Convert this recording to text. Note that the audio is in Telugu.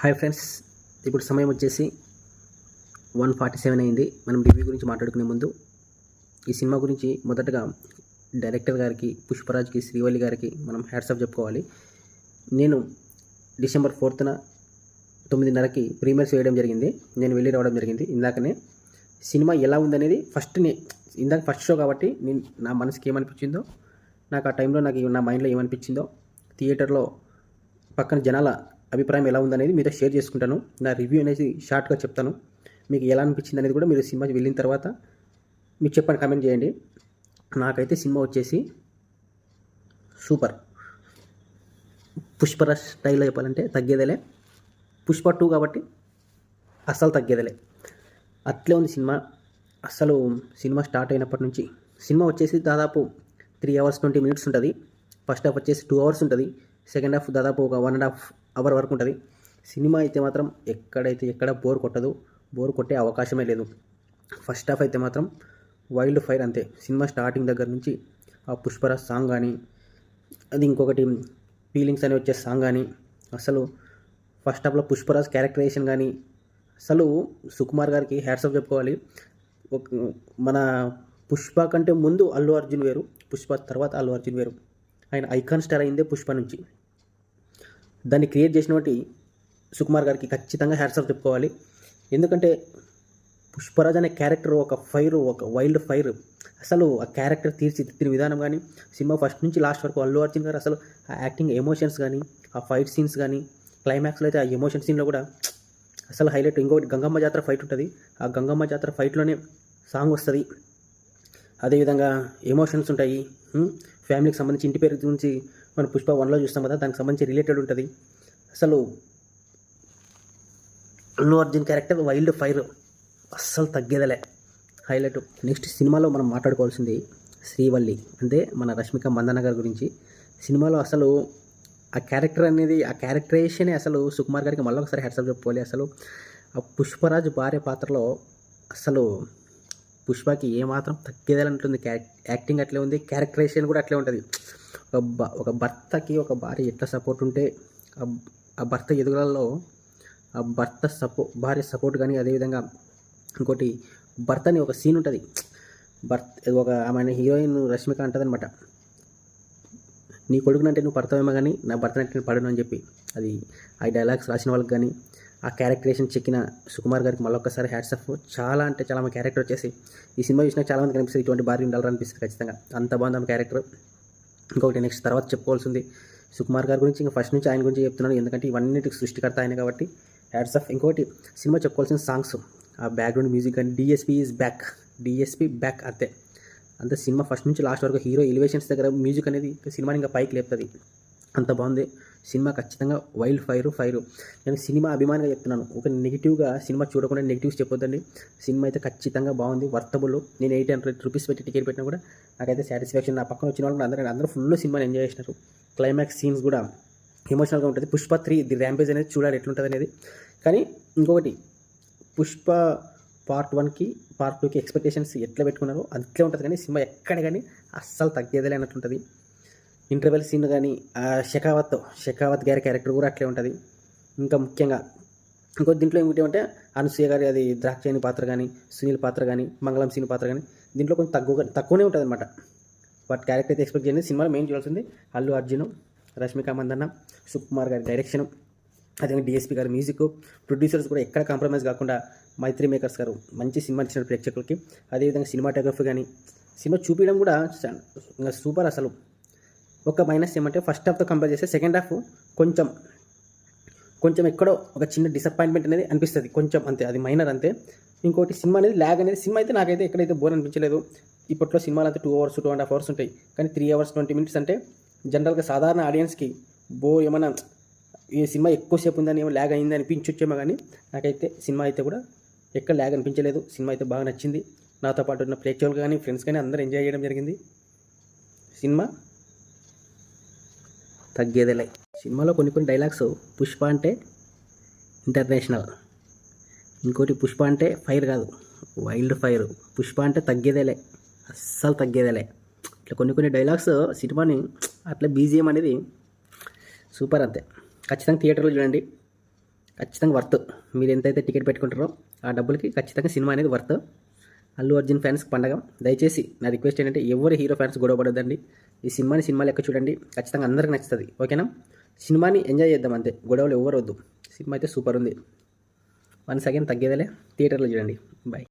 హాయ్ ఫ్రెండ్స్ ఇప్పుడు సమయం వచ్చేసి వన్ ఫార్టీ సెవెన్ అయింది. మనం రివ్యూ గురించి మాట్లాడుకునే ముందు ఈ సినిమా గురించి మొదటగా డైరెక్టర్ గారికి పుష్పరాజ్కి శ్రీవల్లి గారికి మనం హ్యాట్సాప్ చెప్పుకోవాలి. నేను డిసెంబర్ ఫోర్త్న తొమ్మిదిన్నరకి ప్రీమియర్స్ వేయడం జరిగింది. నేను వెళ్ళి రావడం జరిగింది. ఇందాకనే సినిమా ఎలా ఉందనేది ఫస్ట్ నే ఇందాక ఫస్ట్ షో కాబట్టి నేను నా మనసుకి ఏమనిపించిందో నాకు ఆ టైంలో నాకు నా మైండ్లో ఏమనిపించిందో థియేటర్లో పక్కన జనాల అభిప్రాయం ఎలా ఉందనేది మీతో షేర్ చేసుకుంటాను. నా రివ్యూ అనేది షార్ట్గా చెప్తాను. మీకు ఎలా అనిపించింది అనేది కూడా మీరు సినిమా వెళ్ళిన తర్వాత మీరు చెప్పండి కామెంట్ చేయండి. నాకైతే సినిమా వచ్చేసి సూపర్. పుష్పర స్టైల్లో చెప్పాలంటే తగ్గేదేలే. పుష్ప టూ కాబట్టి అస్సలు తగ్గేదేలే. అట్లే ఉంది సినిమా. అస్సలు సినిమా స్టార్ట్ అయినప్పటి నుంచి సినిమా వచ్చేసి దాదాపు త్రీ అవర్స్ ట్వంటీ మినిట్స్ ఉంటుంది. ఫస్ట్ హాఫ్ వచ్చేసి టూ అవర్స్ ఉంటుంది. సెకండ్ హాఫ్ దాదాపు ఒక వన్ అండ్ హాఫ్ అవర్ వరకు ఉంటుంది. సినిమా అయితే మాత్రం ఎక్కడైతే ఎక్కడ బోర్ కొట్టదు బోర్ కొట్టే అవకాశమే లేదు. ఫస్ట్ హాఫ్ అయితే మాత్రం వైల్డ్ ఫైర్ అంతే. సినిమా స్టార్టింగ్ దగ్గర నుంచి ఆ పుష్పరాజ్ సాంగ్ కానీ అది ఇంకొకటి ఫీలింగ్స్ అని వచ్చే సాంగ్ కానీ అసలు ఫస్ట్ హాఫ్లో పుష్పరాజ్ క్యారెక్టరైజేషన్ కానీ అసలు సుకుమార్ గారికి హ్యాట్సప్ చెప్పుకోవాలి. ఒక మన పుష్ప కంటే ముందు అల్లు అర్జున్ వేరు పుష్ప తర్వాత అల్లు అర్జున్ వేరు. ఆయన ఐకాన్ స్టార్ అయిందే పుష్ప నుంచి. దాన్ని క్రియేట్ చేసినటువంటి సుకుమార్ గారికి ఖచ్చితంగా హ్యాట్సప్ చెప్పుకోవాలి. ఎందుకంటే పుష్పరాజ్ అనే క్యారెక్టర్ ఒక ఫైర్ ఒక వైల్డ్ ఫైర్ అసలు ఆ క్యారెక్టర్ తీర్చిదిద్దిన విధానం కానీ సినిమా ఫస్ట్ నుంచి లాస్ట్ వరకు అల్లు అర్జున్ గారు అసలు ఆ యాక్టింగ్ ఎమోషన్స్ కానీ ఆ ఫైట్ సీన్స్ కానీ క్లైమాక్స్లో అయితే ఆ ఎమోషన్ సీన్లో కూడా అసలు హైలైట్. ఇంకొకటి గంగమ్మ జాతర ఫైట్ ఉంటుంది. ఆ గంగమ్మ జాతర ఫైట్లోనే సాంగ్ వస్తుంది. అదేవిధంగా ఎమోషన్స్ ఉంటాయి. ఫ్యామిలీకి సంబంధించి ఇంటి పేరు గురించి మనం పుష్ప వన్లో చూస్తాం కదా దానికి సంబంధించి రిలేటెడ్ ఉంటుంది. అసలు Allu Arjun character wild fire అస్సలు తగ్గేదలే. హైలైట్ నెక్స్ట్ సినిమాలో మనం మాట్లాడుకోవాల్సింది శ్రీవల్లి అంటే మన రష్మిక మందన్న గారి గురించి. సినిమాలో అసలు ఆ క్యారెక్టర్ అనేది ఆ క్యారెక్టరేషనే అసలు సుకుమార్ గారికి మళ్ళీ ఒకసారి హెడ్సప్ చెప్పుకోవాలి అసలు. ఆ పుష్పరాజు భార్య పాత్రలో అసలు పుష్పకి ఏమాత్రం తగ్గేదలంటుంది యాక్టింగ్ అట్లే ఉంది. క్యారెక్టరేషన్ కూడా అట్లే ఉంటుంది. ఒక బ ఒక భర్తకి ఒక భార్య ఎట్లా సపోర్ట్ ఉంటే ఆ- భర్త ఎదుగులలో ఆ భర్త సపో భార్య సపోర్ట్ కానీ అదేవిధంగా ఇంకోటి భర్తని ఒక సీన్ ఉంటుంది. భర్త ఒక ఆమె హీరోయిన్ రష్మిక అంటదనమాట నీ కొడుకునంటే నువ్వు పడతావేమో కానీ నా భర్తనంటే నేను పడను అని చెప్పి. అది ఆ డైలాగ్స్ రాసిన వాళ్ళకి కానీ ఆ క్యారెక్టరేషన్ చెక్కిన సుకుమార్ గారికి మళ్ళొక్కసారి హ్యాట్స్ ఆఫ్ చాలా అంటే చాలా మంది క్యారెక్టర్ వచ్చేసి ఈ సినిమా చూసినా చాలా మంది కనిపిస్తుంది ఇటువంటి భార్య ఉండాలని అనిపిస్తుంది ఖచ్చితంగా. అంత బాగుంది ఆమె క్యారెక్టర్ ఇంకొకటి నెక్స్ట్ తర్వాత చెప్పుకోవాల్సింది సుకుమార్ గారి గురించి ఇంకా ఫస్ట్ నుంచి ఆయన గురించి చెప్తున్నాను ఎందుకంటే ఇవన్నిటికి సృష్టికర్త ఆయన కాబట్టి హ్యాట్స్ ఆఫ్ ఇంకోటి సినిమా చెప్పుకోవాల్సిన సాంగ్స్ ఆ బ్యాక్గ్రౌండ్ మ్యూజిక్ కానీ DSP is back DSP back అంతే. అంతే సినిమా ఫస్ట్ నుంచి లాస్ట్ వరకు హీరో ఎలివేషన్స్ దగ్గర మ్యూజిక్ అనేది సినిమాని ఇంకా పైకి లేపుతుంది. అంత బాగుంది. సినిమా ఖచ్చితంగా వైల్డ్ ఫైర్ ఫైర్. నేను సినిమా అభిమానిగా చెప్తున్నాను. ఒక నెగిటివ్గా సినిమా చూడకుండా నెగిటివ్స్ చెప్పొద్దండి. సినిమా అయితే ఖచ్చితంగా బాగుంది. వర్తబుల్. నేను ఎయిట్ హండ్రెడ్ రూపీస్ పెట్టి టికెట్ పెట్టినా కూడా నాకైతే సాటిస్ఫాక్షన్. నా పక్కన వచ్చిన వాళ్ళు అందరూ అందరూ ఫుల్ సినిమాని ఎంజాయ్ చేసినారు. క్లైమాక్స్ సీన్స్ కూడా ఎమోషనల్గా ఉంటుంది. పుష్ప త్రీ ది ర్యాంపేజ్ అనేది చూడాలి ఎట్లుంటుంది అనేది. కానీ ఇంకొకటి పుష్ప పార్ట్ వన్కి పార్ట్ టూకి ఎక్స్పెక్టేషన్స్ ఎట్లా పెట్టుకున్నారో అట్లే ఉంటుంది. కానీ సినిమా ఎక్కడ కానీ అస్సలు తగ్గేదే అన్నట్టుంటుంది ఇంటర్వెల్ సీన్ కానీ ఆ షెకావత్ షెకావత్ గారి క్యారెక్టర్ కూడా అట్లే ఉంటుంది. ఇంకా ముఖ్యంగా ఇంకో దీంట్లో ఏమిటి అనసూయ గారి అది ద్రాక్షాయణి పాత్ర కానీ సునీల్ పాత్ర కానీ మంగళం సీన్ పాత్ర కానీ దీంట్లో కొంచెం తక్కువ తక్కువనే ఉంటుంది అనమాట వాటి క్యారెక్టర్ అయితే ఎక్స్పెక్ట్ చేయండి సినిమాలో మెయిన్ చూడాల్సింది అల్లు అర్జున్ రష్మిక మందన్న సుకుమార్ గారి డైరెక్షన్ అదే డిఎస్పీ గారి మ్యూజిక్ ప్రొడ్యూసర్స్ కూడా ఎక్కడ కాంప్రమైజ్ కాకుండా మైత్రి మేకర్స్ గారు మంచి సినిమా ఇచ్చిన ప్రేక్షకులకి అదేవిధంగా సినిమాటోగ్రఫీ కానీ సినిమా చూపించడం కూడా ఇంకా సూపర్ అసలు. ఒక మైనస్ ఏమంటే ఫస్ట్ హాఫ్తో కంపేర్ చేస్తే సెకండ్ హాఫ్ కొంచెం కొంచెం ఎక్కడో ఒక చిన్న డిసప్పాయింట్మెంట్ అనేది అనిపిస్తుంది. కొంచెం అంతే అది మైనర్ అంతే. ఇంకోటి సినిమా అనేది ల్యాగ్ అనేది సినిమా అయితే నాకైతే ఎక్కడైతే బోర్ అనిపించలేదు. ఇప్పట్లో సినిమాలు అంతా two hours two and half hours ఉంటాయి. కానీ త్రీ అవర్స్ ట్వంటీ మినిట్స్ అంటే జనరల్గా సాధారణ ఆడియన్స్కి బో ఏమైనా ఈ సినిమా ఎక్కువసేపు ఉందని ఏమో ల్యాగ్ అయింది అనిపించొచ్చేమో కానీ నాకైతే సినిమా అయితే కూడా ఎక్కడ ల్యాగ్ అనిపించలేదు. సినిమా అయితే బాగా నచ్చింది. నాతో పాటు ఉన్న ప్రేక్షకులు కానీ ఫ్రెండ్స్ కానీ అందరూ ఎంజాయ్ చేయడం జరిగింది. సినిమా తగ్గేదేలే. సినిమాలో కొన్ని కొన్ని డైలాగ్స్ పుష్ప అంటే ఇంటర్నేషనల్. ఇంకోటి పుష్ప అంటే ఫైర్ కాదు వైల్డ్ ఫైర్. పుష్ప అంటే తగ్గేదేలే అస్సలు తగ్గేదేలే. ఇట్లా కొన్ని కొన్ని డైలాగ్స్ సినిమాని అట్లా బీజిఎం అనేది సూపర్ అంతే. ఖచ్చితంగా థియేటర్లో చూడండి. ఖచ్చితంగా వర్త్. మీరు ఎంతైతే టికెట్ పెట్టుకుంటారో ఆ డబ్బులకి ఖచ్చితంగా సినిమా అనేది వర్త్. అల్లు అర్జున్ ఫ్యాన్స్ పండగ. దయచేసి నా రిక్వెస్ట్ ఏంటంటే ఎవరు హీరో ఫ్యాన్స్ గొడవపడద్దండి ఈ సినిమాని సినిమా లెక్క చూడండి. ఖచ్చితంగా అందరికి నచ్చుతుంది. ఓకేనా? సినిమాని ఎంజాయ్ చేద్దాం అంతే. గొడవలు ఎవరు వద్దు. సినిమా అయితే సూపర్ ఉంది. వన్ సెకండ్ తగ్గేదలే. థియేటర్లో చూడండి. బాయ్